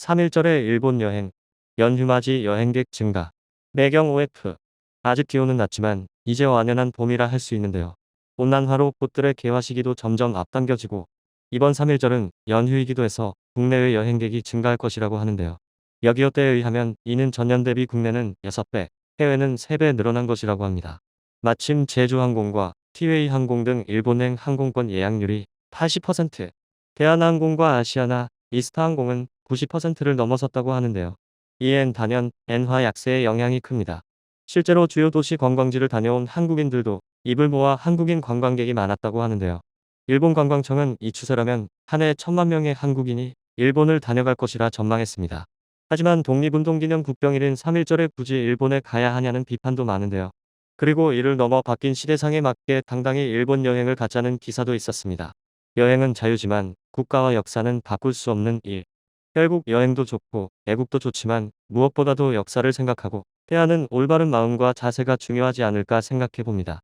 3일절의 일본 여행, 연휴맞이 여행객 증가, 매경 OF. 아직 기온은 낮지만 이제 완연한 봄이라 할 수 있는데요. 온난화로 꽃들의 개화 시기도 점점 앞당겨지고 이번 3일절은 연휴이기도 해서 국내외 여행객이 증가할 것이라고 하는데요. 여기어때에 의하면 이는 전년 대비 국내는 6배, 해외는 3배 늘어난 것이라고 합니다. 마침 제주항공과 티웨이 항공 등 일본행 항공권 예약률이 80%, 대한항공과 아시아나 이스타항공은 90%를 넘어섰다고 하는데요. 이엔 단연 엔화 약세의 영향이 큽니다. 실제로 주요 도시 관광지를 다녀온 한국인들도 입을 모아 한국인 관광객이 많았다고 하는데요. 일본 관광청은 이 추세라면 한 해 천만 명의 한국인이 일본을 다녀갈 것이라 전망했습니다. 하지만 독립운동기념 국병일인 3일절에 굳이 일본에 가야 하냐는 비판도 많은데요. 그리고 이를 넘어 바뀐 시대상에 맞게 당당히 일본 여행을 가자는 기사도 있었습니다. 여행은 자유지만 국가와 역사는 바꿀 수 없는 일. 결국 여행도 좋고 애국도 좋지만 무엇보다도 역사를 생각하고 대하는 올바른 마음과 자세가 중요하지 않을까 생각해 봅니다.